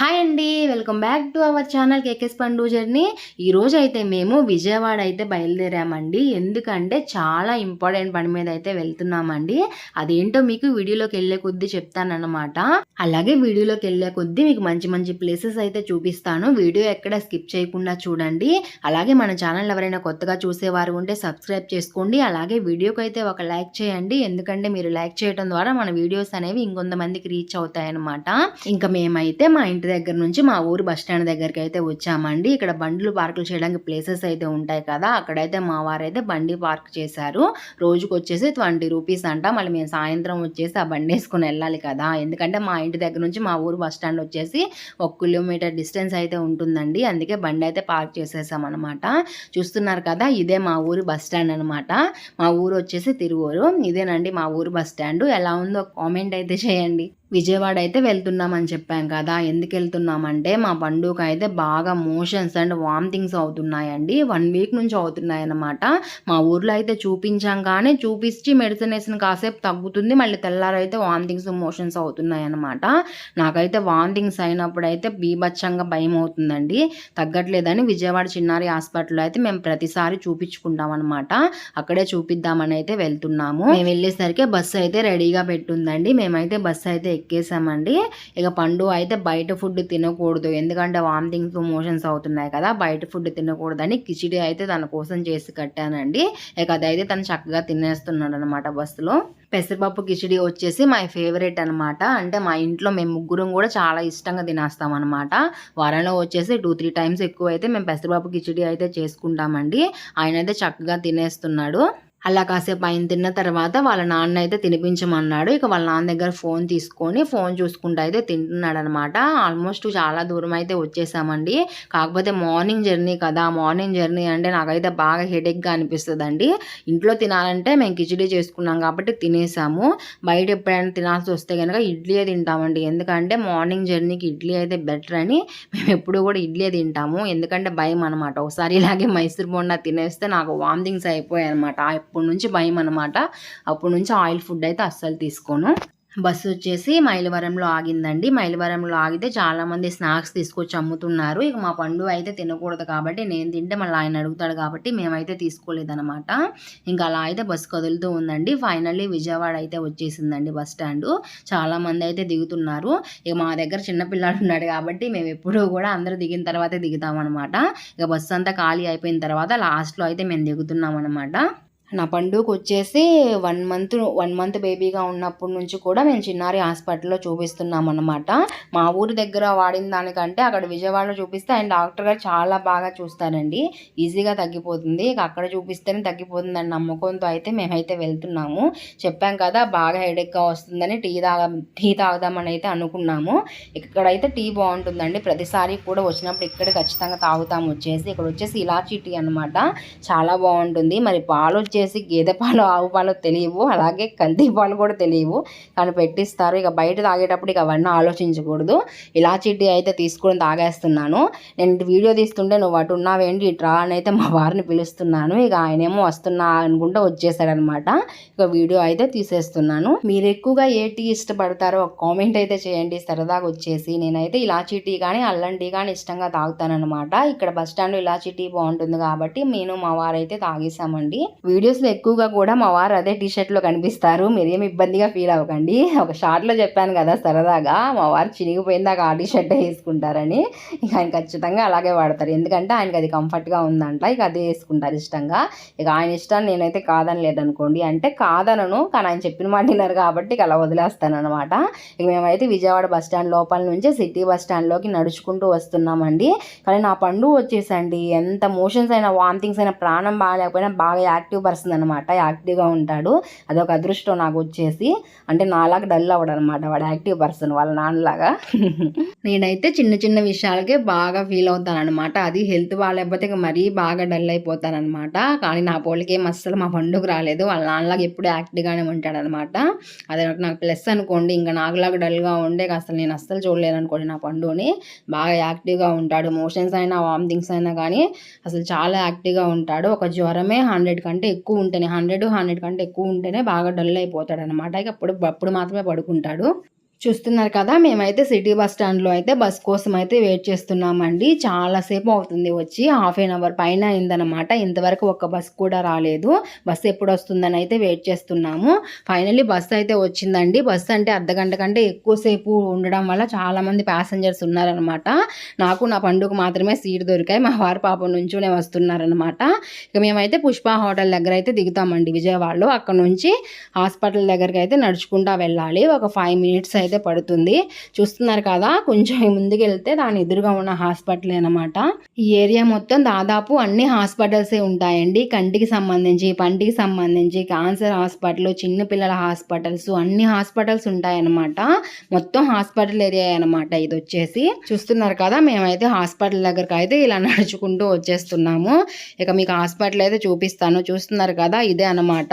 Hi అండి welcome back to our channel KKS Pandu journey ఈరోజు అయితే మేము విజయవాడ అయితే బయలుదేరామండి. ఎందుకంటే చాలా ఇంపార్టెంట్ పని మీద అయితే వెళ్తున్నామండి. అదేంటో మీకు వీడియోలోకి వెళ్ళే కొద్దీ చెప్తానన్నమాట. అలాగే వీడియోలోకి వెళ్ళే కొద్దీ మీకు మంచి మంచి ప్లేసెస్ అయితే చూపిస్తాను. వీడియో ఎక్కడ స్కిప్ చేయకుండా చూడండి. అలాగే మన ఛానల్ ఎవరైనా కొత్తగా చూసేవారు ఉంటే సబ్స్క్రైబ్ చేసుకోండి. అలాగే వీడియోకి అయితే ఒక లైక్ చేయండి. ఎందుకంటే మీరు లైక్ చేయడం ద్వారా మన వీడియోస్ అనేవి ఇంకొంతమందికి రీచ్ అవుతాయి అన్నమాట ఇంకా మేమైతే మా ఇంటి దగ్గర నుంచి మా ఊరు బస్ స్టాండ్ దగ్గరికి అయితే వచ్చామండి. ఇక్కడ బండ్లు పార్కులు చేయడానికి ప్లేసెస్ అయితే ఉంటాయి కదా అక్కడైతే మా వారైతే బండి పార్క్ చేశారు. రోజుకు వచ్చేసి ట్వంటీ రూపీస్ అంట. మళ్ళీ మేము సాయంత్రం వచ్చేసి ఆ బండి వేసుకుని వెళ్ళాలి కదా. ఎందుకంటే మా ఇంటి దగ్గర నుంచి మా ఊరు బస్ స్టాండ్ వచ్చేసి ఒక కిలోమీటర్ డిస్టెన్స్ అయితే ఉంటుందండి. అందుకే బండి అయితే పార్క్ చేసేసాం అనమాట చూస్తున్నారు కదా ఇదే మా ఊరు బస్ స్టాండ్ అనమాట మా ఊరు వచ్చేసి తిరువూరు. ఇదేనండి మా ఊరు బస్ స్టాండ్. ఎలా ఉందో కామెంట్ అయితే చేయండి. విజయవాడ అయితే వెళ్తున్నామని చెప్పాం కదా. ఎందుకు వెళ్తున్నామంటే మా పండుగ అయితే బాగా మోషన్స్ అండ్ వామిటింగ్స్ అవుతున్నాయండి. వన్ వీక్ నుంచి అవుతున్నాయి అన్నమాట మా ఊర్లో అయితే చూపించాం కానీ చూపించి మెడిసిన్ వేసిన కాసేపు తగ్గుతుంది. మళ్ళీ తెల్లారైతే వామిటింగ్స్ మోషన్స్ అవుతున్నాయి అన్నమాట నాకైతే వామిటింగ్స్ అయినప్పుడు అయితే బీభత్సంగా భయం అవుతుందండి. తగ్గట్లేదని విజయవాడ చిన్నారి హాస్పిటల్లో అయితే మేము ప్రతిసారి చూపించుకుంటాం అనమాట అక్కడే చూపిద్దామని అయితే వెళ్తున్నాము. మేము వెళ్ళేసరికి బస్సు అయితే రెడీగా పెట్టుందండి. మేమైతే బస్సు అయితే ఎక్కేసామండి ఇక పండు అయితే బయట ఫుడ్ తినకూడదు. ఎందుకంటే వామిటింగ్స్ మోషన్స్ అవుతున్నాయి కదా బయట ఫుడ్ తినకూడదని కిచిడి అయితే తన కోసం చేసి కట్టానండి. ఇక అదైతే తను చక్కగా తినేస్తున్నాడు అనమాట బస్సులో. పెసరపప్పు కిచిడి వచ్చేసి మై ఫేవరెట్ అనమాట. అంటే మా ఇంట్లో మేము ముగ్గురం కూడా చాలా ఇష్టంగా తినేస్తాం అనమాట వారంలో వచ్చేసి టూ త్రీ టైమ్స్ ఎక్కువ అయితే మేము పెసరపప్పు కిచిడి అయితే చేసుకుంటామండి. ఆయన అయితే చక్కగా తినేస్తున్నాడు. అలా కాసేపు ఆయన తిన్న తర్వాత వాళ్ళ నాన్న అయితే తినిపించమన్నాడు. ఇక వాళ్ళ నాన్న దగ్గర ఫోన్ తీసుకొని ఫోన్ చూసుకుంటూ అయితే తింటున్నాడు అనమాట ఆల్మోస్ట్ చాలా దూరం అయితే వచ్చేసామండి. కాకపోతే మార్నింగ్ జర్నీ కదా మార్నింగ్ జర్నీ అంటే నాకైతే బాగా హెడేక్గా అనిపిస్తుంది అండి ఇంట్లో తినాలంటే మేము కిచిడీ చేసుకున్నాం కాబట్టి తినేసాము. బయట ఎప్పుడైనా తినాల్సి వస్తే కనుక ఇడ్లీ తింటామండి. ఎందుకంటే మార్నింగ్ జర్నీకి ఇడ్లీ అయితే బెటర్ అని మేము ఎప్పుడు కూడా ఇడ్లీ తింటాము. ఎందుకంటే భయం అనమాట ఒకసారి ఇలాగే మైసూర్ బోండా తినేస్తే నాకు వామిటింగ్స్ అయిపోయాయి అనమాట అప్పటి నుంచి భయం అనమాట అప్పటి నుంచి ఆయిల్ ఫుడ్ అయితే అస్సలు తీసుకోను. బస్సు వచ్చేసి మైలవరంలో ఆగిందండి. మైలవరంలో ఆగితే చాలామంది స్నాక్స్ తీసుకొచ్చి అమ్ముతున్నారు. ఇక మా పండు అయితే తినకూడదు కాబట్టి నేను తింటే మళ్ళీ ఆయన అడుగుతాడు కాబట్టి మేమైతే తీసుకోలేదనమాట ఇంకా అలా అయితే బస్సు కదులుతూ ఉందండి. ఫైనల్లీ విజయవాడ అయితే వచ్చేసిందండి బస్ స్టాండ్. చాలామంది అయితే దిగుతున్నారు. ఇక మా దగ్గర చిన్నపిల్లాడు ఉన్నాడు కాబట్టి మేము ఎప్పుడూ కూడా అందరూ దిగిన తర్వాతే దిగుతామన్నమాట. ఇక బస్సు అంతా ఖాళీ అయిపోయిన తర్వాత లాస్ట్లో అయితే మేము దిగుతున్నాం అనమాట నా పండుగ వచ్చేసి వన్ మంత్ వన్ మంత్ బేబీగా ఉన్నప్పటి నుంచి కూడా మేము చిన్నారి హాస్పిటల్లో చూపిస్తున్నామన్నమాట. మా ఊరి దగ్గర వాడిన దానికంటే అక్కడ విజయవాడలో చూపిస్తే ఆయన డాక్టర్ గారు చాలా బాగా చూస్తారండి. ఈజీగా తగ్గిపోతుంది. ఇక అక్కడ చూపిస్తేనే తగ్గిపోతుందని నమ్మకంతో అయితే మేమైతే వెళ్తున్నాము. చెప్పాం కదా బాగా హెడేక్గా వస్తుందని టీ తాగా టీ తాగుదామని అయితే అనుకున్నాము. ఇక్కడైతే టీ బాగుంటుందండి. ప్రతిసారి కూడా వచ్చినప్పుడు ఇక్కడ ఖచ్చితంగా తాగుతాము వచ్చేసి. ఇక్కడ వచ్చేసి ఇలాచీ టీ అనమాట చాలా బాగుంటుంది. మరి పాలు వచ్చేసి వచ్చేసి గేదె పాలు ఆవు పాలు తెలియవు. అలాగే కల్తీ పాలు కూడా తెలియవు. కానీ పెట్టిస్తారు. ఇక బయట తాగేటప్పుడు ఇక అవన్నీ ఆలోచించకూడదు. ఇలా చిట్టి అయితే తీసుకుని తాగేస్తున్నాను. నేను వీడియో తీస్తుంటే నువ్వు అటు ఉన్నావేంటి ఇట్రా అని అయితే మా వారిని పిలుస్తున్నాను. ఇక ఆయనేమో వస్తున్నా అనుకుంటే వచ్చేసాడనమాట. ఇక వీడియో అయితే తీసేస్తున్నాను. మీరు ఎక్కువగా ఏ టీ ఇష్టపడతారో ఒక కామెంట్ అయితే చేయండి. సరదాగా వచ్చేసి నేనైతే ఇలాచీ టీ కానీ అల్లం టీ కానీ ఇష్టంగా తాగుతానమాట ఇక్కడ బస్ స్టాండ్ ఇలాచీ టీ బాగుంటుంది కాబట్టి నేను మా వారైతే తాగేసామండి. వీడియో వీడియోస్లో ఎక్కువగా కూడా మా వారు అదే టీషర్ట్లో కనిపిస్తారు. మీరేం ఇబ్బందిగా ఫీల్ అవ్వకండి. ఒక షార్ట్లో చెప్పాను కదా సరదాగా మా వారు చినిగిపోయిందాక ఆ టీషర్టే వేసుకుంటారని. ఇక ఆయన ఖచ్చితంగా అలాగే వాడతారు. ఎందుకంటే ఆయనకి అది కంఫర్ట్గా ఉందంట. ఇక అదే వేసుకుంటారు ఇష్టంగా. ఇక ఆయన ఇష్టాన్ని నేనైతే కాదని లేదనుకోండి. అంటే కాదనను కానీ ఆయన చెప్పిన మాట విన్నారు కాబట్టి ఇక అలా వదిలేస్తాను అనమాట ఇక మేమైతే విజయవాడ బస్ స్టాండ్ లోపల నుంచి సిటీ బస్ స్టాండ్లోకి నడుచుకుంటూ వస్తున్నామండి. కానీ నా పండు వచ్చేసండి. ఎంత మోషన్స్ అయినా వామిటింగ్స్ అయినా ప్రాణం బాగాలేకపోయినా బాగా యాక్టివ్ పర్సన్ వస్తుంది అనమాట యాక్టివ్గా ఉంటాడు. అదొక అదృష్టం నాకు వచ్చేసి. అంటే నాలాగా డల్ అవడం అనమాట వాడు యాక్టివ్ పర్సన్ వాళ్ళ నాన్నలాగా. నేనైతే చిన్న చిన్న విషయాలకే బాగా ఫీల్ అవుతాను అనమాట అది హెల్త్ బాగాలేకపోతే మరీ బాగా డల్ అయిపోతాను అనమాట కానీ నా పోలికేం అస్సలు మా పండుగ రాలేదు. వాళ్ళ నాన్నలాగా ఎప్పుడు యాక్టివ్గానే ఉంటాడనమాట అది నాకు ప్లస్ అనుకోండి ఇంకా నాకులాగా డల్గా ఉండే అసలు నేను అస్సలు చూడలేను అనుకోండి నా పండుని బాగా యాక్టివ్గా ఉంటాడు. మోషన్స్ అయినా వామిటింగ్స్ అయినా కానీ అసలు చాలా యాక్టివ్గా ఉంటాడు. ఒక జ్వరమే హండ్రెడ్ కంటే ఎక్కువ ఉంటేనే హండ్రెడ్ హండ్రెడ్ కంటే ఎక్కువ ఉంటేనే బాగా డల్ అయిపోతాడు అనమాట ఇక అప్పుడు అప్పుడు మాత్రమే పడుకుంటాడు. చూస్తున్నారు కదా మేమైతే సిటీ బస్ స్టాండ్లో అయితే బస్ కోసం అయితే వెయిట్ చేస్తున్నామండి. చాలాసేపు అవుతుంది వచ్చి హాఫ్ ఎన్ అవర్ పైన అయిందనమాట ఇంతవరకు ఒక్క బస్ కూడా రాలేదు. బస్ ఎప్పుడు వస్తుందని అయితే వెయిట్ చేస్తున్నాము. ఫైనలీ బస్ అయితే వచ్చిందండి. బస్ అంటే అర్ధ గంట కంటే ఎక్కువసేపు ఉండడం వల్ల చాలామంది ప్యాసింజర్స్ ఉన్నారనమాట నాకు నా పండుగ మాత్రమే సీట్ దొరికాయి. మా వారి పాప నుంచునే వస్తున్నారనమాట ఇక మేమైతే పుష్ప హోటల్ దగ్గర అయితే దిగుతామండి విజయవాడలో. అక్కడ నుంచి హాస్పిటల్ దగ్గరికి అయితే నడుచుకుంటా వెళ్ళాలి. ఒక ఫైవ్ మినిట్స్ అయితే పడుతుంది. చూస్తున్నారు కదా కొంచెం ముందుకు వెళ్తే దాని ఎదురుగా ఉన్న హాస్పిటల్ అనమాట ఈ ఏరియా మొత్తం దాదాపు అన్ని హాస్పిటల్సే ఉంటాయండి. కంటికి సంబంధించి పంటికి సంబంధించి క్యాన్సర్ హాస్పిటల్ చిన్నపిల్లల హాస్పిటల్స్ అన్ని హాస్పిటల్స్ ఉంటాయన్నమాట. మొత్తం హాస్పిటల్ ఏరియా అనమాట ఇది వచ్చేసి. చూస్తున్నారు కదా మేమైతే హాస్పిటల్ దగ్గరకు అయితే ఇలా నడుచుకుంటూ వచ్చేస్తున్నాము. ఇక మీకు హాస్పిటల్ అయితే చూపిస్తాను. చూస్తున్నారు కదా ఇదే అనమాట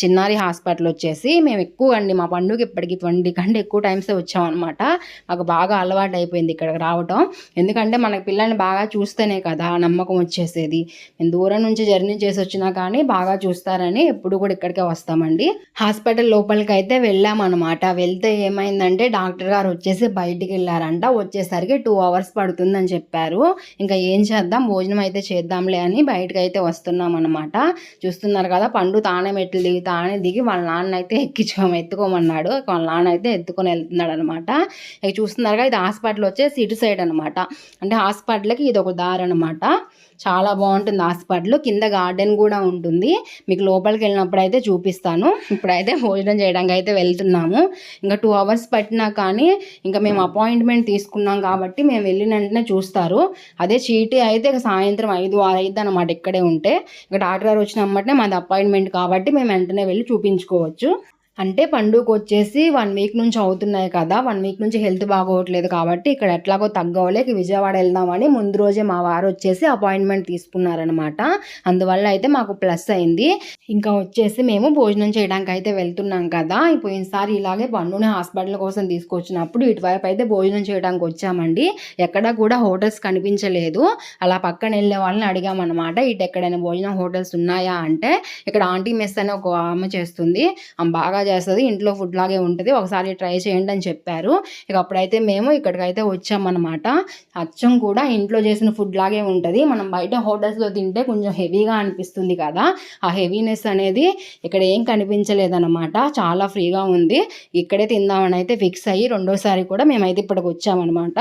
చిన్నారి హాస్పిటల్ వచ్చేసి. మేము ఎక్కువ అండి మా పండుగ ఇప్పటికి ట్వంటీ కంటే ఎక్కువ టైమ్సే వచ్చామన్నమాట. మాకు బాగా అలవాటు అయిపోయింది ఇక్కడికి రావటం. ఎందుకంటే మనకి పిల్లల్ని బాగా చూస్తేనే కదా నమ్మకం వచ్చేసేది. మేము దూరం నుంచి జర్నీ చేసి వచ్చినా కానీ బాగా చూస్తారని ఎప్పుడు కూడా ఇక్కడికే వస్తామండి. హాస్పిటల్ లోపలికి అయితే వెళ్ళామన్నమాట. వెళ్తే ఏమైందంటే డాక్టర్ గారు వచ్చేసి బయటికి వెళ్ళారంట. వచ్చేసరికి టూ అవర్స్ పడుతుందని చెప్పారు. ఇంకా ఏం చేద్దాం? భోజనం అయితే చేద్దాంలే అని బయటకు అయితే వస్తున్నాం అనమాట చూస్తున్నారు కదా పండు తానే మెట్లు దిగి తానే దిగి వాళ్ళ నాన్న అయితే ఎక్కించుకోమ ఎత్తుకోమన్నాడు. వాళ్ళ నాన్న అయితే ఎత్తుకొని వెళ్తున్నాడు అనమాట ఇక చూస్తున్నారుగా ఇది హాస్పిటల్ వచ్చేసి ఇటు సైడ్ అనమాట. అంటే హాస్పిటల్కి ఇది ఒక దారి అనమాట. చాలా బాగుంటుంది హాస్పిటల్. కింద గార్డెన్ కూడా ఉంటుంది. మీకు లోపలికి వెళ్ళినప్పుడు అయితే చూపిస్తాను. ఇప్పుడైతే భోజనం చేయడానికి అయితే వెళ్తున్నాము. ఇంకా టూ అవర్స్ పట్టినా కానీ ఇంకా మేము అపాయింట్మెంట్ తీసుకున్నాం కాబట్టి మేము వెళ్ళిన వెంటనే చూస్తారు. అదే చీటీ అయితే ఇక సాయంత్రం ఐదు ఆరు అనమాట ఇక్కడే ఉంటే. ఇంకా డాక్టర్ గారు వచ్చిన వెంటనే మాది అపాయింట్మెంట్ కాబట్టి మేము వెంటనే వెళ్ళి చూపించుకోవచ్చు. అంటే పండుగకు వచ్చేసి వన్ వీక్ నుంచి అవుతున్నాయి కదా వన్ వీక్ నుంచి హెల్త్ బాగోవట్లేదు కాబట్టి ఇక్కడ ఎట్లాగో తగ్గవలే విజయవాడ వెళ్దామని ముందు రోజే మా వారు వచ్చేసి అపాయింట్మెంట్ తీసుకున్నారనమాట అందువల్ల అయితే మాకు ప్లస్ అయింది. ఇంకా వచ్చేసి మేము భోజనం చేయడానికి అయితే వెళ్తున్నాం కదా. పోయినసారి ఇలాగే పండుని హాస్పిటల్ కోసం తీసుకొచ్చినప్పుడు ఇటువైపు అయితే భోజనం చేయడానికి వచ్చామండి. ఎక్కడ కూడా హోటల్స్ కనిపించలేదు. అలా పక్కన వెళ్ళే వాళ్ళని అడిగామన్నమాట. ఇటు ఎక్కడైనా భోజనం హోటల్స్ ఉన్నాయా? అంటే ఇక్కడ ఆంటీ మెస్ అని ఒక ఆమె చేస్తుంది. ఆమె బాగా చేస్తుంది. ఇంట్లో ఫుడ్ లాగే ఉంటుంది. ఒకసారి ట్రై చేయండి అని చెప్పారు. ఇక అప్పుడైతే మేము ఇక్కడికైతే వచ్చామన్నమాట. అచ్చం కూడా ఇంట్లో చేసిన ఫుడ్ లాగే ఉంటుంది. మనం బయట హోటల్స్లో తింటే కొంచెం హెవీగా అనిపిస్తుంది కదా. ఆ హెవీనెస్ అనేది ఇక్కడ ఏం కనిపించలేదన్నమాట. చాలా ఫ్రీగా ఉంది. ఇక్కడే తిందామని అయితే ఫిక్స్ అయ్యి రెండోసారి కూడా మేమైతే ఇప్పటికి వచ్చామన్నమాట.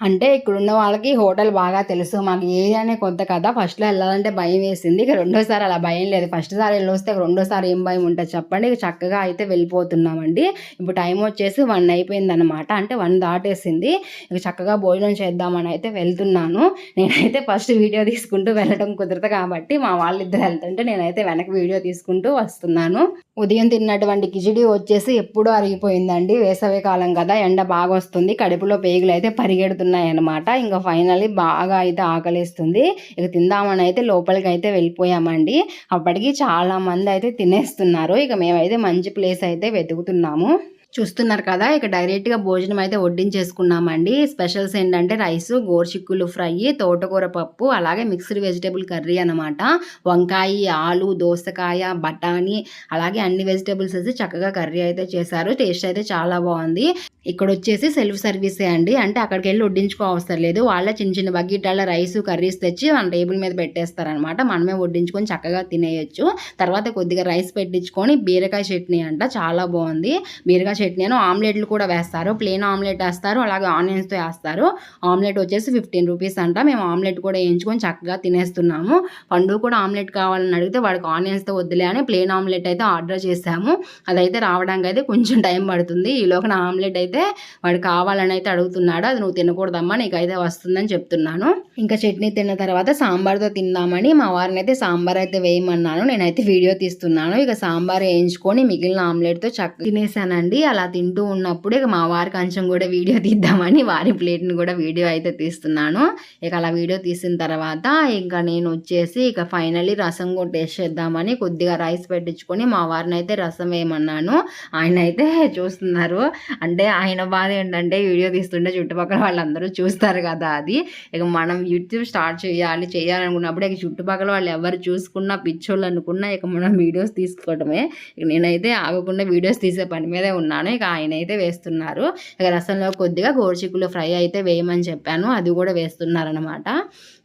అంటే ఇక్కడ ఉన్న వాళ్ళకి హోటల్ బాగా తెలుసు. మాకు ఏరియానే కొత్త కదా ఫస్ట్లో వెళ్ళాలంటే భయం వేసింది. ఇక రెండోసారి అలా భయం లేదు. ఫస్ట్ సారి వెళ్ళొస్తే రెండోసారి ఏం భయం ఉంటుంది చెప్పండి. చక్కగా అయితే వెళ్ళిపోతున్నామండి. ఇప్పుడు టైం వచ్చేసి వన్ అయిపోయింది అనమాట అంటే వన్ దాటేసింది. ఇక చక్కగా భోజనం చేద్దామని అయితే వెళ్తున్నాను. నేనైతే ఫస్ట్ వీడియో తీసుకుంటూ వెళ్ళడం కుదరదు కాబట్టి మా వాళ్ళిద్దరు వెళ్తుంటే నేనైతే వెనక వీడియో తీసుకుంటూ వస్తున్నాను. ఉదయం తిన్నటువంటి కిచిడి వచ్చేసి ఎప్పుడూ అరిగిపోయిందండి. వేసవి కాలం కదా ఎండ బాగా వస్తుంది కడుపులో పేగులు అయితే పరిగెడుతున్నాయి అనమాట ఇంకా ఫైనల్లీ బాగా అయితే ఆకలిస్తుంది. ఇక తిందామని అయితే లోపలికి అయితే వెళ్ళిపోయామండి. అప్పటికి చాలా మంది అయితే తినేస్తున్నారు. ఇక మేమైతే మంచి ప్లేస్ అయితే వెతుకుతున్నాము. చూస్తున్నారు కదా ఇక డైరెక్ట్గా భోజనం అయితే వడ్డించేసుకున్నామండి. స్పెషల్స్ ఏంటంటే రైస్ గోర్చిక్కులు ఫ్రై తోటకూర పప్పు అలాగే మిక్స్డ్ వెజిటేబుల్ కర్రీ అనమాట వంకాయ ఆలు దోసకాయ బఠానీ అలాగే అన్ని వెజిటేబుల్స్ వేసి చక్కగా కర్రీ అయితే చేశారు. టేస్ట్ అయితే చాలా బాగుంది. ఇక్కడ వచ్చేసి సెల్ఫ్ సర్వీసే అండి. అంటే అక్కడికి వెళ్ళి వడ్డించుకో అవసరం లేదు. వాళ్ళ చిన్న చిన్న బకెట్ల రైస్ కర్రీస్ తెచ్చి మన టేబుల్ మీద పెట్టేస్తారనమాట మనమే వడ్డించుకొని చక్కగా తినేయచ్చు. తర్వాత కొద్దిగా రైస్ పెట్టించుకొని బీరకాయ చట్నీ అంట చాలా బాగుంది. బీరకాయ చట్నీ అని ఆమ్లెట్లు కూడా వేస్తారు. ప్లేన్ ఆమ్లెట్ వేస్తారు. అలాగే ఆనియన్స్తో వేస్తారు. ఆమ్లెట్ వచ్చేసి ఫిఫ్టీన్ రూపీస్ అంట. మేము ఆమ్లెట్ కూడా వేయించుకొని చక్కగా తినేస్తున్నాము. పండు కూడా ఆమ్లెట్ కావాలని అడిగితే వాడికి ఆనియన్స్తో వద్దులే అని ప్లేన్ ఆమ్లెట్ అయితే ఆర్డర్ చేసాము అదైతే రావడానికి అయితే కొంచెం టైం పడుతుంది. ఈలోగా నా ఆమ్లెట్ అయితే వాడు కావాలని అయితే అడుగుతున్నాడు. అది నువ్వు తినకూడదమ్మా నీకైతే వస్తుందని చెప్తున్నాను. ఇంకా చట్నీ తిన్న తర్వాత సాంబార్తో తిందామని మా వారిని అయితే సాంబార్ అయితే వేయమన్నాను. నేనైతే వీడియో తీస్తున్నాను. ఇక సాంబార్ వేయించుకొని మిగిలిన ఆమ్లెట్తో చక్క తినేసానండి అలా తింటూ ఉన్నప్పుడు ఇక మా వారి కొంచెం కూడా వీడియో తీద్దామని వారి ప్లేట్ని కూడా వీడియో అయితే తీస్తున్నాను. ఇక అలా వీడియో తీసిన తర్వాత ఇంకా నేను వచ్చేసి ఇక ఫైనల్లీ రసం కూడా టేస్ట్ చేద్దామని కొద్దిగా రైస్ పెట్టించుకొని మా వారిని అయితే రసం వేయమన్నాను. ఆయన అయితే చూస్తున్నారు. అంటే ఆయన బాధ ఏంటంటే వీడియో తీస్తుంటే చుట్టుపక్కల వాళ్ళందరూ చూస్తారు కదా అది. ఇక మనం యూట్యూబ్ స్టార్ట్ చేయాలి చేయాలనుకున్నప్పుడు ఇక చుట్టుపక్కల వాళ్ళు ఎవరు చూసుకున్నా పిచ్చోళ్ళు అనుకున్నా ఇక మనం వీడియోస్ తీసుకోవడమే ఇక నేనైతే ఆగకుండా వీడియోస్ తీసే పని మీదే ఉన్నాను ఇక ఆయన అయితే వేస్తున్నారు. ఇక రసంలో కొద్దిగా గోరుచిక్కులు ఫ్రై అయితే వేయమని చెప్పాను. అది కూడా వేస్తున్నారనమాట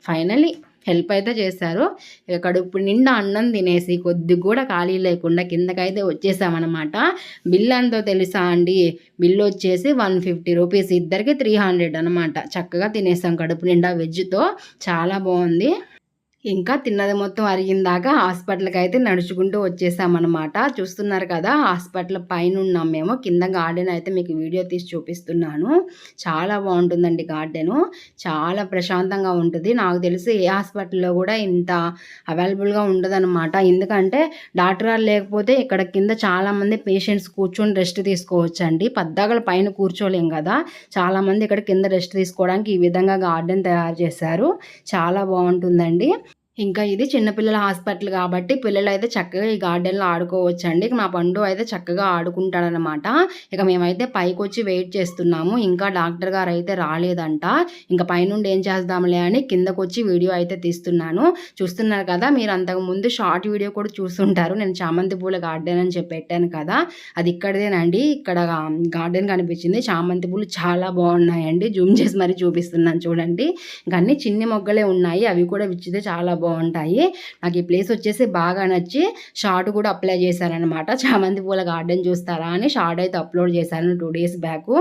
ఫైనలీ హెల్ప్ అయితే చేశారు. ఇక కడుపు నిండా అన్నం తినేసి కొద్ది కూడా ఖాళీ లేకుండా కిందకైతే వచ్చేసామన్నమాట. బిల్ ఎంతో తెలుసా అండి? బిల్లు వచ్చేసి వన్ ఫిఫ్టీ రూపీస్. ఇద్దరికి త్రీ హండ్రెడ్ అనమాట చక్కగా తినేసాం కడుపు నిండా వెజ్తో. చాలా బాగుంది. ఇంకా తిన్నది మొత్తం అరిగిందాక హాస్పిటల్కి అయితే నడుచుకుంటూ వచ్చేసామన్నమాట. చూస్తున్నారు కదా హాస్పిటల్ పైన ఉన్నాం మేము. కింద గార్డెన్ అయితే మీకు వీడియో తీసి చూపిస్తున్నాను. చాలా బాగుంటుందండి గార్డెను. చాలా ప్రశాంతంగా ఉంటుంది. నాకు తెలిసి ఏ హాస్పిటల్లో కూడా ఇంత అవైలబుల్గా ఉండదన్నమాట. ఎందుకంటే డాక్టర్ గారు లేకపోతే ఇక్కడ కింద చాలామంది పేషెంట్స్ కూర్చొని రెస్ట్ తీసుకోవచ్చండి. పద్దాకల పైన కూర్చోలేం కదా. చాలామంది ఇక్కడ కింద రెస్ట్ తీసుకోవడానికి ఈ విధంగా గార్డెన్ తయారు చేశారు. చాలా బాగుంటుందండి. ఇంకా ఇది చిన్నపిల్లల హాస్పిటల్ కాబట్టి పిల్లలు అయితే చక్కగా ఈ గార్డెన్లో ఆడుకోవచ్చు అండి మా పండు అయితే చక్కగా ఆడుకుంటాడనమాట ఇక మేమైతే పైకి వచ్చి వెయిట్ చేస్తున్నాము. ఇంకా డాక్టర్ గారు అయితే రాలేదంట. ఇంకా పైనుండి ఏం చేద్దాంలే అని కిందకు వచ్చి వీడియో అయితే తీస్తున్నాను. చూస్తున్నారు కదా మీరు అంతకు ముందు షార్ట్ వీడియో కూడా చూస్తుంటారు. నేను చామంతి పూల గార్డెన్ అని చెప్పి పెట్టాను కదా అది ఇక్కడదేనండి. ఇక్కడ గార్డెన్ కనిపించింది. చామంతి పూలు చాలా బాగున్నాయండి. జూమ్ చేసి మరీ చూపిస్తున్నాను చూడండి. ఇంకా అన్ని చిన్ని మొగ్గలే ఉన్నాయి. అవి కూడా విచ్చితే చాలా బాగుంటాయి. నాకు ఈ ప్లేస్ వచ్చేసి బాగా నచ్చి షార్ట్ కూడా అప్లై చేశారనమాట చామంతి పూల గార్డెన్ చూస్తారా అని షార్ట్ అయితే అప్లోడ్ చేశాను టూ డేస్ బ్యాక్.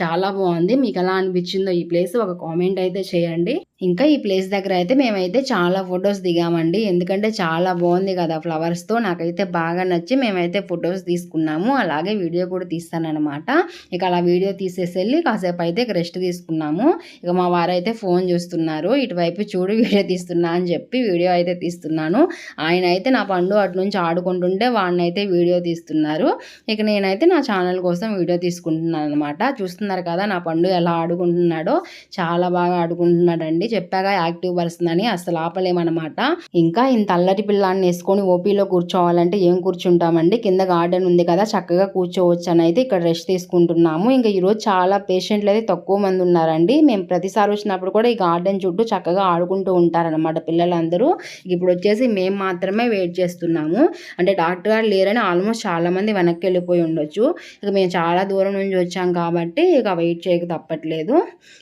చాలా బాగుంది. మీకు ఎలా అనిపించిందో ఈ ప్లేస్ ఒక కామెంట్ అయితే చేయండి. ఇంకా ఈ ప్లేస్ దగ్గర అయితే మేమైతే చాలా ఫొటోస్ దిగామండి. ఎందుకంటే చాలా బాగుంది కదా ఫ్లవర్స్తో నాకైతే బాగా నచ్చి మేమైతే ఫొటోస్ తీసుకున్నాము. అలాగే వీడియో కూడా తీస్తానమాట ఇక అలా వీడియో తీసేసెళ్ళి కాసేపు అయితే రెస్ట్ తీసుకున్నాము. ఇక మా వారు అయితే ఫోన్ చూస్తున్నారు. ఇటువైపు చూడు వీడియో తీస్తున్నా అని చెప్పి వీడియో అయితే తీస్తున్నాను. ఆయన అయితే నా పండు అటు నుంచి ఆడుకుంటుంటే వాడిని అయితే వీడియో తీస్తున్నారు. ఇక నేనైతే నా ఛానల్ కోసం వీడియో తీసుకుంటున్నాను అనమాట చూస్తున్నారు కదా నా పండు ఎలా ఆడుకుంటున్నాడో. చాలా బాగా ఆడుకుంటున్నాడండి. చెప్పాగా యాక్టివ్ పర్సన్ అని అసలు ఆపలేమన్నమాట. ఇంకా ఇంత అల్లరి పిల్లాన్ని వేసుకొని ఓపీలో కూర్చోవాలంటే ఏం కూర్చుంటామండి? కింద గార్డెన్ ఉంది కదా చక్కగా కూర్చోవచ్చు అని అయితే ఇక్కడ రెస్ట్ తీసుకుంటున్నాము. ఇంకా ఈరోజు చాలా పేషెంట్లు అయితే తక్కువ మంది ఉన్నారండి. మేము ప్రతిసారి వచ్చినప్పుడు కూడా ఈ గార్డెన్ చుట్టూ చక్కగా ఆడుకుంటూ ఉంటారనమాట పిల్లలందరూ. ఇప్పుడు వచ్చేసి మేము మాత్రమే వెయిట్ చేస్తున్నాము. అంటే డాక్టర్ గారు లేరని ఆల్మోస్ట్ చాలా మంది వెనక్కి వెళ్ళిపోయి ఉండొచ్చు. ఇక మేము చాలా దూరం నుంచి వచ్చాం కాబట్టి ఇక వెయిట్ చేయక తప్పట్లేదు.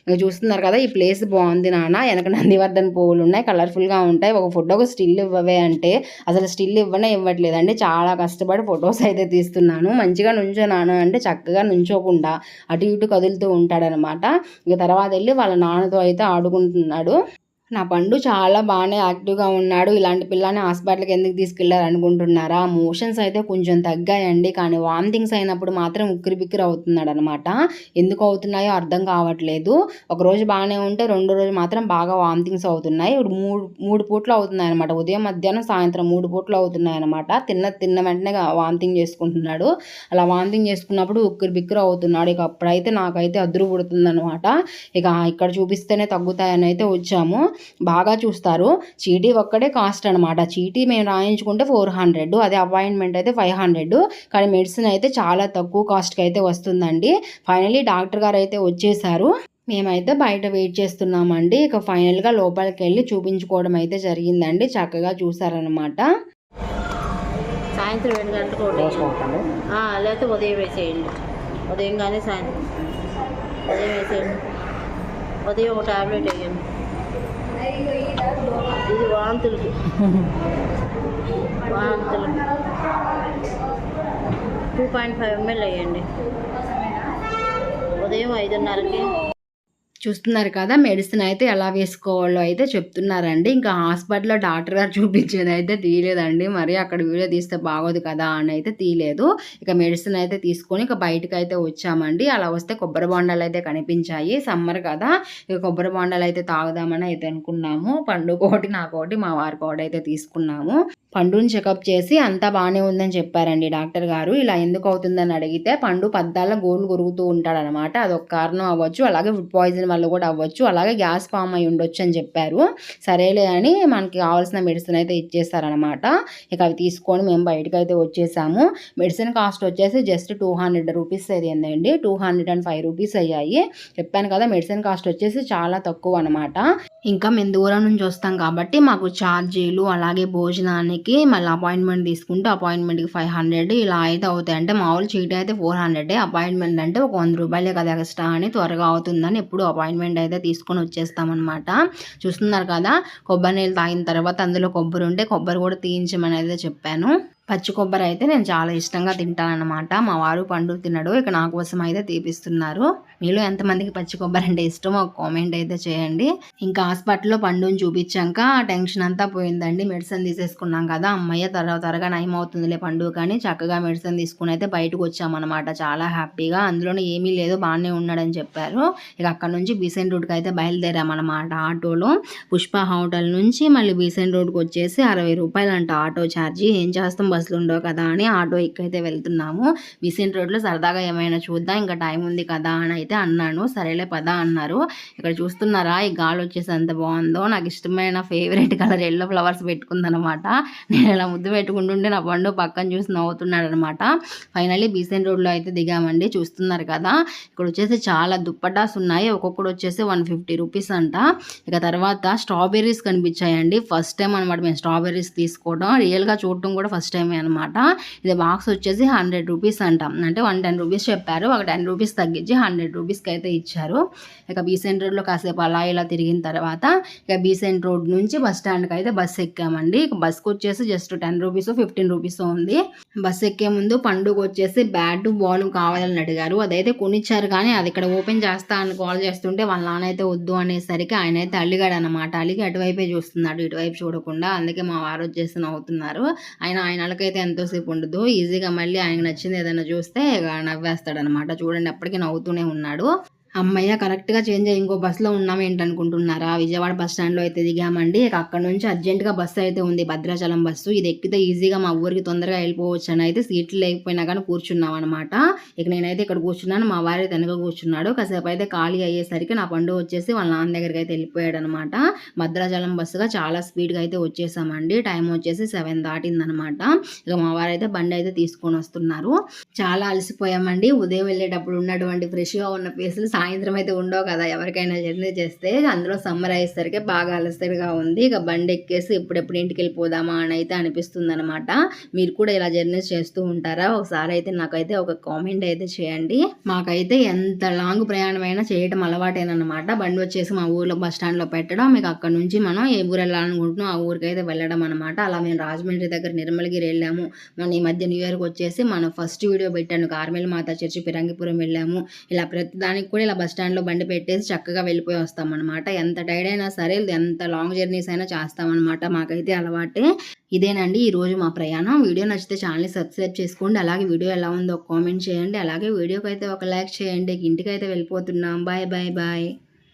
ఇక చూస్తున్నారు కదా ఈ ప్లేస్ బాగుంది నాన్న. వెనక నందివర్ధన్ పువ్వులు ఉన్నాయి కలర్ఫుల్గా ఉంటాయి. ఒక ఫోటోకి స్టిల్ ఇవ్వవే అంటే అసలు స్టిల్ ఇవ్వనే ఇవ్వట్లేదండి. చాలా కష్టపడి ఫొటోస్ అయితే తీస్తున్నాను. మంచిగా నుంచున్నాను అంటే చక్కగా నుంచోకుండా అటు ఇటు కదులుతూ ఉంటాడనమాట. ఇక తర్వాత వెళ్ళి వాళ్ళ నాన్నతో అయితే ఆడుకుంటున్నాడు. నా పండు చాలా బాగానే యాక్టివ్గా ఉన్నాడు. ఇలాంటి పిల్లని హాస్పిటల్కి ఎందుకు తీసుకెళ్ళారు అనుకుంటున్నారా? మోషన్స్ అయితే కొంచెం తగ్గాయండి. కానీ వామిటింగ్స్ అయినప్పుడు మాత్రం ఉక్కిరి బిక్కిరి అవుతున్నాడు అనమాట ఎందుకు అవుతున్నాయో అర్థం కావట్లేదు. ఒక రోజు బాగానే ఉంటే రెండో రోజు మాత్రం బాగా వామిటింగ్స్ అవుతున్నాయి. ఇప్పుడు మూడు మూడు పూట్లు అవుతున్నాయి అనమాట ఉదయం మధ్యాహ్నం సాయంత్రం మూడు పూట్లు అవుతున్నాయి అనమాట తిన్న తిన్న వెంటనే వామిటింగ్ చేసుకుంటున్నాడు. అలా వామిటింగ్ చేసుకున్నప్పుడు ఉక్కిరి బిక్కిరి అవుతున్నాడు. ఇక అప్పుడైతే నాకైతే అదురు పుడుతుంది అనమాట ఇక ఇక్కడ చూపిస్తేనే తగ్గుతాయని అయితే వచ్చాము. బాగా చూస్తారు. చీటీ ఒక్కడే కాస్ట్ అనమాట చీటీ మేము రాయించుకుంటే ఫోర్ హండ్రెడ్ అదే అపాయింట్మెంట్ అయితే ఫైవ్ హండ్రెడ్ కానీ మెడిసిన్ అయితే చాలా తక్కువ కాస్ట్కి అయితే వస్తుందండి. ఫైనలీ డాక్టర్ గారు అయితే వచ్చేసారు. మేమైతే బయట వెయిట్ చేస్తున్నామండి. ఇక ఫైనల్గా లోపలికి వెళ్ళి చూపించుకోవడం అయితే జరిగిందండి. చక్కగా చూసారనమాట సాయంత్రం ఏడు గంటలకు లేకపోతే ఉదయం వేసేయండి. ఉదయం కానీ సాయంత్రం. ఉదయం వేసేయండి. ఉదయం ఒక టాబ్లెట్ వేయండి ఇది వాంతులకి. వాంతులు టూ పాయింట్ ఫైవ్ ఎంఎల్ వేయండి. ఉదయం ఐదున్నరకి. చూస్తున్నారు కదా మెడిసిన్ అయితే ఎలా వేసుకోవాలో అయితే చెప్తున్నారండి. ఇంకా హాస్పిటల్లో డాక్టర్ గారు చూపించేది అయితే తీయలేదండి. మరి అక్కడ వీడియో తీస్తే బాగోదు కదా అని అయితే తీయలేదు. ఇక మెడిసిన్ అయితే తీసుకొని ఇక బయటకు అయితే వచ్చామండి. అలా వస్తే కొబ్బరి బొండాలు అయితే కనిపించాయి. సమ్మర్ కదా ఇక కొబ్బరి బొండాలు అయితే తాగుదామని అయితే అనుకున్నాము. పండుగ ఒకటి నాకోటి మా వారికి ఒకటి అయితే తీసుకున్నాము. పండుని చెకప్ చేసి అంతా బాగానే ఉందని చెప్పారండి డాక్టర్ గారు. ఇలా ఎందుకు అవుతుందని అడిగితే పండు పద్దాల గోళ్ళు గురుగుతూ ఉంటాడనమాట. అదొక కారణం అవ్వచ్చు. అలాగే ఫుడ్ పాయిజన్ వల్ల కూడా అవ్వచ్చు. అలాగే గ్యాస్ ఫామ్ అయి ఉండొచ్చు అని చెప్పారు. సరేలే అని మనకి కావాల్సిన మెడిసిన్ అయితే ఇచ్చేస్తారనమాట ఇక అవి తీసుకొని మేము బయటకు అయితే వచ్చేసాము. మెడిసిన్ కాస్ట్ వచ్చేసి జస్ట్ టూ హండ్రెడ్ రూపీస్ అయిందండి two hundred and five rupees అయ్యాయి. చెప్పాను కదా మెడిసిన్ కాస్ట్ వచ్చేసి చాలా తక్కువ అనమాట. ఇంకా మేము దూరం నుంచి వస్తాం కాబట్టి మాకు ఛార్జీలు అలాగే భోజనానికి మళ్ళీ అపాయింట్మెంట్ తీసుకుంటే అపాయింట్మెంట్కి ఫైవ్ హండ్రెడ్ ఇలా అయితే అవుతాయి. అంటే మామూలు చీటీ అయితే ఫోర్ హండ్రెడ్ అపాయింట్మెంట్ అంటే ఒక వంద రూపాయలే కదా ఎక్స్ట్రా అని త్వరగా అవుతుందని ఎప్పుడు అపాయింట్మెంట్ అయితే తీసుకొని వచ్చేస్తామన్నమాట చూస్తున్నారు కదా కొబ్బరి నీళ్ళు తాగిన తర్వాత అందులో కొబ్బరి ఉంటే కొబ్బరి కూడా తీయించమని అయితే చెప్పాను. పచ్చి కొబ్బరి అయితే నేను చాలా ఇష్టంగా తింటానన్నమాట. మా వారు పండు తినడు ఇక నా కోసం అయితే తీపిస్తున్నారు. మీలో ఎంతమందికి పచ్చి కొబ్బరి అంటే ఇష్టమో ఒక కామెంట్ అయితే చేయండి. ఇంకా హాస్పిటల్లో పండుని చూపించాక టెన్షన్ అంతా పోయిందండి. మెడిసిన్ తీసేసుకున్నాం కదా అమ్మయ్య త్వర త్వరగా నయం అవుతుందిలే పండు కానీ చక్కగా మెడిసిన్ తీసుకుని అయితే బయటకు వచ్చామన్నమాట. చాలా హ్యాపీగా. అందులోనే ఏమీ లేదు బాగానే ఉన్నాడని చెప్పారు. ఇక అక్కడ నుంచి బీసెంట్ రోడ్కి అయితే బయలుదేరామన్నమాట ఆటోలో. పుష్ప హోటల్ నుంచి మళ్ళీ బీసెంట్ రోడ్కి వచ్చేసి అరవై రూపాయలు అంట ఆటో ఛార్జీ. ఏం చేస్తాం? బస్సులు ఉండవు కదా అని ఆటో ఎక్కైతే వెళ్తున్నాము విసిన్ రోడ్లో సరదాగా ఏమైనా చూద్దాం ఇంకా టైం ఉంది కదా అని అయితే అన్నాను. సరేలే పదా అన్నారు. ఇక్కడ చూస్తున్నారా ఈ గాలి వచ్చేసి ఎంత బాగుందో. నాకు ఇష్టమైన ఫేవరెట్ కలర్ ఎల్లో ఫ్లవర్స్ పెట్టుకుందనమాట. నేను ఇలా ముద్దు పెట్టుకుంటుంటే నా పండు పక్కన చూసి నవ్వుతున్నాడు అనమాట ఫైనల్లీ బీసెన్ రోడ్లో అయితే దిగామండి. చూస్తున్నారు కదా ఇక్కడ వచ్చేసి చాలా దుప్పటాస్ ఉన్నాయి. ఒక్కొక్కటి వచ్చేసి వన్ ఫిఫ్టీ రూపీస్ అంట. ఇక తర్వాత స్ట్రాబెర్రీస్ కనిపించాయండి. ఫస్ట్ టైం అనమాట మేము స్ట్రాబెర్రీస్ తీసుకోవడం. రియల్గా చూడటం కూడా ఫస్ట్ టైం టైమే అనమాట ఇది బాక్స్ వచ్చేసి హండ్రెడ్ రూపీస్ అంట. అంటే వన్ టెన్ రూపీస్ చెప్పారు. ఒక టెన్ రూపీస్ తగ్గించి హండ్రెడ్ రూపీస్కి అయితే ఇచ్చారు. ఇక బీసెంట్ రోడ్లో కాసేపు అలా ఇలా తిరిగిన తర్వాత ఇక బీసెంట్ రోడ్ నుంచి బస్ స్టాండ్కి అయితే బస్ ఎక్కామండి. ఇక బస్కి వచ్చేసి just ten rupees fifteen rupees ఉంది. బస్ ఎక్కే ముందు పండుగ వచ్చేసి బ్యాట్ బాల్ కావాలని అడిగారు. అదైతే కొనిచ్చారు కానీ అది ఇక్కడ ఓపెన్ చేస్తా అని కాల్ చేస్తుంటే వాళ్ళ నాన్నైతే వద్దు అనేసరికి ఆయన అయితే అల్లిగాడు అనమాట అలిగి అటువైపే చూస్తున్నాడు. ఇటువైపు చూడకుండా అందుకే మా వారు వచ్చేసి నవ్వుతున్నారు. ఆయన ఆయనకైతే ఎంతోసేపు ఉండదు. ఈజీగా మళ్ళీ ఆయనకు నచ్చింది ఏదైనా చూస్తే ఇక చూడండి అప్పటికి నవ్వుతూనే ఉన్నాడు. అమ్మయ్య కరెక్ట్గా చేంజ్ అయ్యి ఇంకో బస్సులో ఉన్నాం ఏంటనుకుంటున్నారా? విజయవాడ బస్ స్టాండ్లో అయితే దిగామండి. ఇక అక్కడ నుంచి అర్జెంటుగా బస్సు అయితే ఉంది. భద్రాచలం బస్సు. ఇది ఎక్కితే ఈజీగా మా ఊరికి తొందరగా వెళ్ళిపోవచ్చు అని అయితే సీట్లు లేకపోయినా కానీ కూర్చున్నాం అనమాట ఇక నేనైతే ఇక్కడ కూర్చున్నాను. మా వారి వెనక కూర్చున్నాడు. కాసేపు అయితే ఖాళీ అయ్యేసరికి నా పండు వచ్చేసి వాళ్ళ నాన్న దగ్గరికి అయితే వెళ్ళిపోయాడు అనమాట భద్రాచలం బస్సుగా చాలా స్పీడ్గా అయితే వచ్చేసామండి. టైం వచ్చేసి సెవెన్ దాటిందనమాట ఇక మా వారు అయితే బండి అయితే తీసుకొని వస్తున్నారు. చాలా అలసిపోయామండి. ఉదయం వెళ్ళేటప్పుడు ఉన్నటువంటి ఫ్రెష్గా ఉన్న ప్లేసులు సాయంత్రం అయితే ఉండవు కదా ఎవరికైనా జర్నీ చేస్తే అందులో సమ్మర్ అయ్యేసరికి బాగా అలసరిగా ఉంది. ఇక బండి ఎక్కేసి ఎప్పుడెప్పుడు ఇంటికి వెళ్ళిపోదామా అని అయితే అనిపిస్తుంది అనమాట మీరు కూడా ఇలా జర్నీ చేస్తూ ఉంటారా? ఒకసారి అయితే నాకైతే ఒక కామెంట్ అయితే చేయండి. మాకైతే ఎంత లాంగ్ ప్రయాణమైనా చేయటం అలవాటేనమాట బండి వచ్చేసి మా ఊర్లో బస్ స్టాండ్లో పెట్టడం మీకు అక్కడ నుంచి మనం ఏ ఊరు వెళ్ళాలనుకుంటున్నాం ఆ ఊరికైతే వెళ్ళడం అనమాట అలా మేము రాజమండ్రి దగ్గర నిర్మలగిరి వెళ్ళాము. మన ఈ మధ్య న్యూ ఇయర్కి వచ్చేసి మనం ఫస్ట్ వీడియో పెట్టాను. కార్మెల్ మాత చర్చి పిరంగిపురం వెళ్ళాము. ఇలా ప్రతి దానికి కూడా ఇలా బస్ స్టాండ్లో బండి పెట్టేసి చక్కగా వెళ్ళిపోయి వస్తామన్నమాట ఎంత టైర్డ్ అయినా సరే ఎంత లాంగ్ జర్నీస్ అయినా చేస్తామన్నమాట మాకైతే అలవాటే. ఇదేనండి ఈ రోజు మా ప్రయాణం. వీడియో నచ్చితే ఛానల్ని సబ్స్క్రైబ్ చేసుకోండి. అలాగే వీడియో ఎలా ఉందో కామెంట్ చేయండి. అలాగే వీడియోకి అయితే ఒక లైక్ చేయండి. ఇంటికి అయితే వెళ్ళిపోతున్నాం. Bye bye bye.